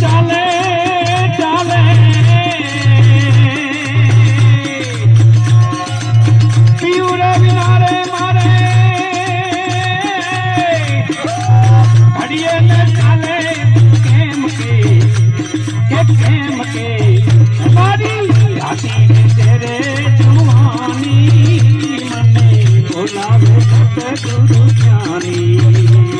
ચાલે ચાલે. પીવડાવી નારે મારે. ઘડીએ ન ચાલે, કેમ કે કે કેમ કે, મારી રાતી તેરે જુવાની મને બોલાવે સતગુરુ જ્ઞાની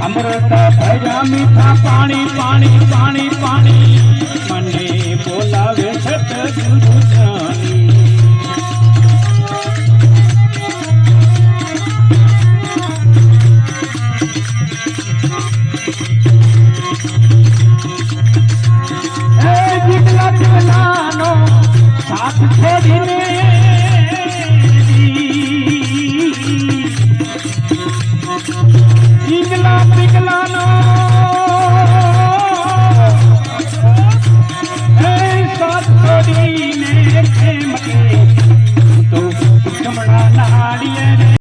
અમૃત ભયા મીઠા પાણી પાણી પાણી પાણી. મને બોલાવે સતગુરુ पिघला पिघला ना